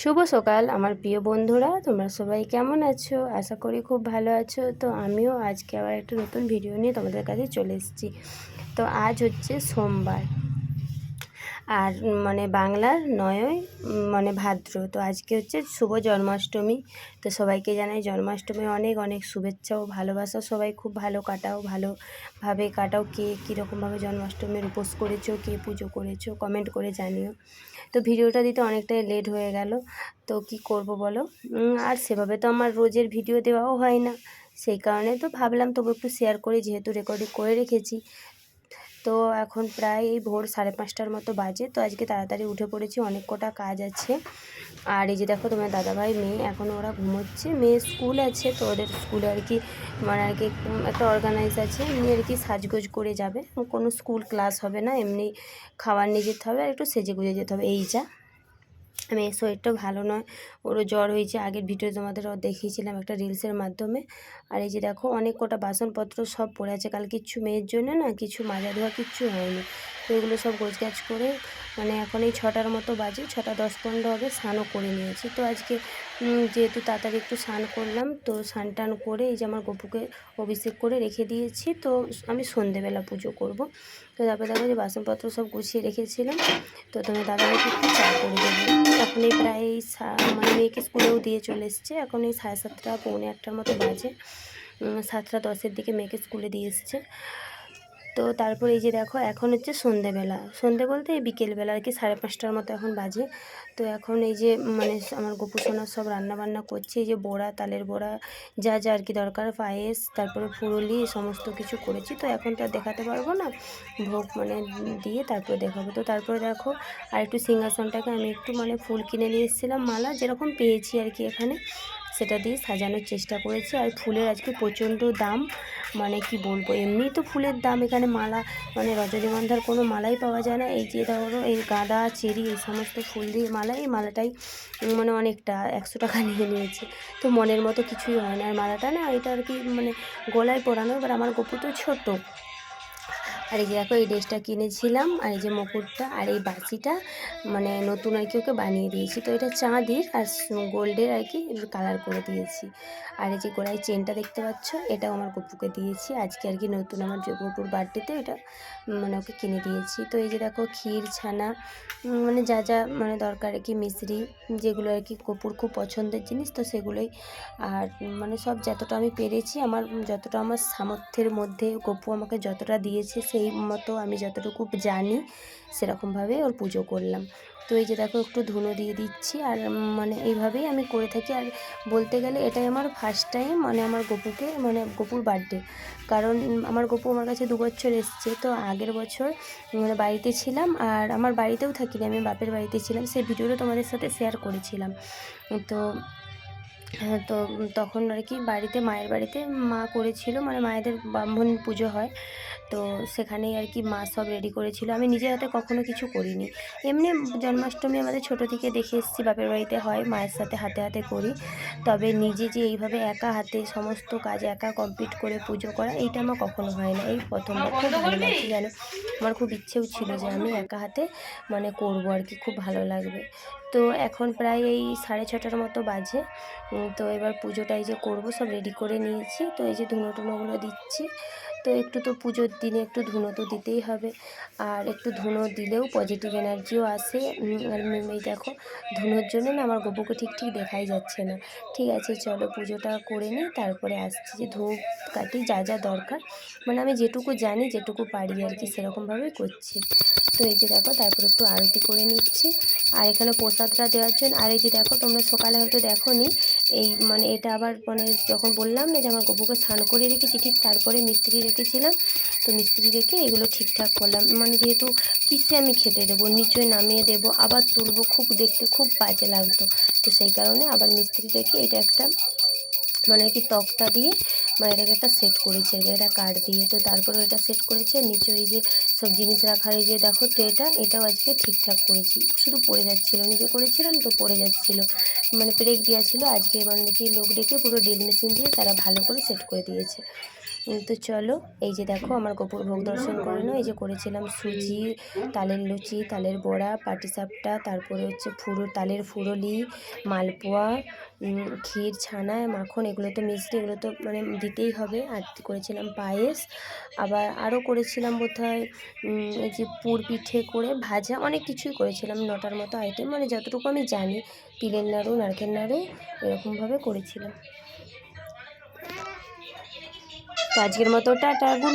শুভ সকাল, আমার প্রিয় বন্ধুরা, তোমরা সবাই কেমন আছো? আশা করি খুব ভালো আছো। তো আমিও আজকে আবার একটা নতুন ভিডিও নিয়ে তোমাদের কাছে চলে এসেছি। তো আজ হচ্ছে সোমবার। আর মানে বাংলার নয়ই মানে ভাদ্র। তো আজকে হচ্ছে শুভ জন্মাষ্টমী। তো সবাইকে জানাই জন্মাষ্টমী অনেক অনেক শুভেচ্ছা ও ভালোবাসা। সবাই খুব ভালো কাটাও, ভালোভাবে কাটাও। কে কীরকমভাবে জন্মাষ্টমীর উপোস করেছ, কে পুজো করেছ কমেন্ট করে জানিও। তো ভিডিওটা দিতে অনেকটাই লেট হয়ে গেল। তো কি করব বলো? আর সেভাবে তো আমার রোজের ভিডিও দেওয়াও হয় না। সেই কারণে তো ভাবলাম তবু একটু শেয়ার করি, যেহেতু রেকর্ডিং করে রেখেছি। তো এখন প্রায় এই ভোর সাড়ে পাঁচটার মতো বাজে। তো আজকে তাড়াতাড়ি উঠে পড়েছি, অনেক কটা কাজ আছে। আর এই যে দেখো তোমার দাদাভাই মেয়ে, এখন ওরা ঘুমোচ্ছে। মেয়ে স্কুল আছে, তো ওদের স্কুলে আর কি মানে আর কি একটা অর্গানাইজ আছে। এমনি আর কি সাজগোজ করে যাবে। কোনো স্কুল ক্লাস হবে না, এমনি খাবার নিয়ে যেতে হবে আর একটু সেজে গুজে যেতে হবে। এই যা। মেয়ের শরীরটা ভালো নয়। ওরও জ্বর হয়েছে, আগের ভিডিও তোমাদের দেখিয়েছিলাম একটা রিলসের মাধ্যমে। আর এই যে দেখো, অনেক কটা বাসনপত্র সব পড়ে আছে। কাল কিচ্ছু মেয়ের জন্য না, কিছু মাজা ধোয়া, কিচ্ছু হয়নি। এগুলো সব গোছগাছ করে মানে এখন এই ছটার মতো বাজে, ছটা দশ পনেরো হবে স্নানও করে নিয়েছি। তো আজকে যেহেতু তাড়াতাড়ি একটু স্নান করলাম, তো স্নান টান করে এই যে আমার গপুকে অভিষেক করে রেখে দিয়েছি। তো আমি সন্ধেবেলা পুজো করব। তো তারপরে দেখো যে বাসনপত্র সব গুছিয়ে রেখেছিলাম। তো তোমার দাদাভাইকে একটু চা করে দেবো এখন এই প্রায় মানে মেয়েকে স্কুলেও দিয়ে চলে এসছে। এখন এই সাড়ে সাতটা, পৌনে আটটার মতো বাজে। সাতটা দশের দিকে মেয়েকে স্কুলে দিয়ে এসছে। তো তারপর এই যে দেখো, এখন হচ্ছে সন্ধেবেলা। সন্ধে বলতে বিকেলবেলা আর কি, সাড়ে পাঁচটার মতো এখন বাজে। তো এখন এই যে মানে আমার গোপু সোনার সব রান্না বান্না করছে, এই যে বড়া, তালের বড়া, যা যা আর কি দরকার, পায়েস, তারপরে ফুরলি সমস্ত কিছু করেছি। তো এখন তো দেখাতে পারব না, ভোগ মানে দিয়ে তারপরে দেখাবো। তো তারপরে দেখো, আর একটু সিংহাসনটাকে আমি একটু মানে ফুল কিনে নিয়ে এসেছিলাম, মালা যেরকম পেয়েছি আর কি এখানে। সেটা দিয়ে সাজানোর চেষ্টা করেছি। আর ফুলের আজকে প্রচণ্ড দাম মানে কি বলব এমনি তো ফুলের দাম, এখানে মালা মানে রজনীগন্ধার কোনো মালাই পাওয়া যায় না। এই যে ধরো, এই গাঁদা, চেরি, এই সমস্ত ফুল দিয়ে মালা এই মালাটাই মানে অনেকটা, একশো টাকা নিয়ে নিয়েছে। তো মনের মতো কিছুই হয় না। আর মালাটা না, এটা আর কি মানে গলায় পরানো, এবার আমার গপু তো ছোটো। আর এই যে দেখো, এই ড্রেসটা কিনেছিলাম, আর এই যে মুকুটটা, আর এই বাসিটা মানে নতুন আর কি ওকে বানিয়ে দিয়েছি। তো এটা চাঁদির আর গোল্ডের আর কি কালার করে দিয়েছি। আর এই যে গোড়ায় চেনটা দেখতে পাচ্ছ, এটাও আমার গপুকে দিয়েছি। আজকে আর কি নতুন আমার গপুর বার্থডেতে এটা মানে ওকে কিনে দিয়েছি। তো এই যে দেখো, ক্ষীর, ছানা মানে যা যা মানে দরকার আর কি মিশ্রি যেগুলো আর কি গপুর খুব পছন্দের জিনিস, তো সেগুলোই। আর মানে সব যতটা আমি পেরেছি, আমার, যতটা আমার সামর্থ্যের মধ্যে, গপু আমাকে যতটা দিয়েছে, সেই মতো আমি যতটুকু জানি সেরকমভাবে ওর পুজো করলাম। তো এই যে দেখো একটু ধুনো দিয়ে দিচ্ছি আর মানে এইভাবেই আমি করে থাকি। আর বলতে গেলে এটাই আমার ফার্স্ট টাইম মানে আমার গপুকে মানে গপুর বার্থডে কারণ আমার গপু আমার কাছে দু বছর এসছে। তো আগের বছর মানে বাড়িতে ছিলাম আর আমার বাড়িতেও থাকিনি। আমি বাপের বাড়িতে ছিলাম। সেই ভিডিওটা তোমাদের সাথে শেয়ার করেছিলাম। তো তো তখন আর কি বাড়িতে, মায়ের বাড়িতে মা করেছিল মানে মায়েদের ব্রাহ্মণ পুজো হয়। তো সেখানেই আর কি মা সব রেডি করেছিল। আমি নিজের হাতে কখনো কিছু করিনি। এমনি জন্মাষ্টমী আমাদের ছোটো থেকে দেখে এসেছি, বাপের বাড়িতে হয়, মায়ের সাথে হাতে হাতে করি। তবে নিজে যে এইভাবে একা হাতে সমস্ত কাজ একা কমপ্লিট করে পুজো করা, এইটা আমার কখনো হয় না। এই প্রথমবার খুব ভালো লাগছে যেন আমার খুব ইচ্ছেও ছিল যে আমি একা হাতে মানে করব আর কি, খুব ভালো লাগবে। তো এখন প্রায় এই সাড়ে ছটার মতো বাজে। তো এবার পুজোটাই যে করব, সব রেডি করে নিয়েছি। তো এই যে ধুনো টুনোগুলো দিচ্ছি। তো একটু তো পুজোর দিনে একটু ধুনো তো দিতেই হবে। আর একটু ধুনো দিলেও পজিটিভ এনার্জিও আসে। আর এই দেখো, ধুনোর জন্য না আমার গপুকে ঠিক ঠিক দেখাই যাচ্ছে না। ঠিক আছে, চলো পুজোটা করে নিই, তারপরে আসছি যে ধূপ কাটি যা যা দরকার। মানে আমি যেটুকু জানি, যেটুকু পারি আর কি, সেরকমভাবেই করছি। তো এই যে দেখো, তারপর একটু আরতি করে নিচ্ছি। আর এখানে প্রসাদটা দেওয়ার জন্য, আর এই যে দেখো, তোমরা সকালে হয়তো দেখো নি এই মানে এটা আবার মানে যখন বললাম না যে আমার গপুকে স্নান করে রেখেছি, ঠিক তারপরে মিস্ত্রি রেখেছিলাম তো মিস্ত্রি রেখে এগুলো ঠিকঠাক করলাম। মানে যেহেতু কিসে আমি খেতে দেবো, নিচে নামিয়ে দেবো, আবার তুলবো, খুব দেখতে খুব বাজে লাগতো। তো সেই কারণে আবার মিস্ত্রি রেখে এটা একটা মানে কি তক্তা দিয়ে মানে এটাকে একটা সেট করেছে এটা কাঠ দিয়ে। তো তারপরে এটা সেট করেছে নিচে এই যে সব জিনিস রাখার এই যে দেখো ট্রেটা এটাও আজকে ঠিকঠাক করেছি। শুধু পড়ে যাচ্ছিল, নিজে করেছিলাম তো পড়ে যাচ্ছিল। মানে ব্রেক দেওয়া ছিল আজকে মানে কি লোক ডেকে পুরো ড্রিল মেশিন দিয়ে তারা ভালো করে সেট করে দিয়েছে। তো চলো, এই যে দেখো আমার গোপুর ভোগ দর্শন করে নাও এই যে করেছিলাম সুজি, তালের লুচি, তালের বড়া পাটিসাপটা তারপরে হচ্ছে ফুরো, তালের ফুরলি, মালপোয়া ক্ষীর, ছানা, মাখন, এগুলো তো মিষ্টি, এগুলো তো মানে দিতেই হবে। আর করেছিলাম পায়েস, আবার আরও করেছিলাম বোধহয় এই যে পুর পিঠে করে ভাজা, অনেক কিছুই করেছিলাম, নটার মতো আইটেম মানে যতটুকু আমি জানি, তিলের নাড়ু, নারকেল নাড়ু, এরকমভাবে করেছিলাম। তো আজকের মতো টাটা গুড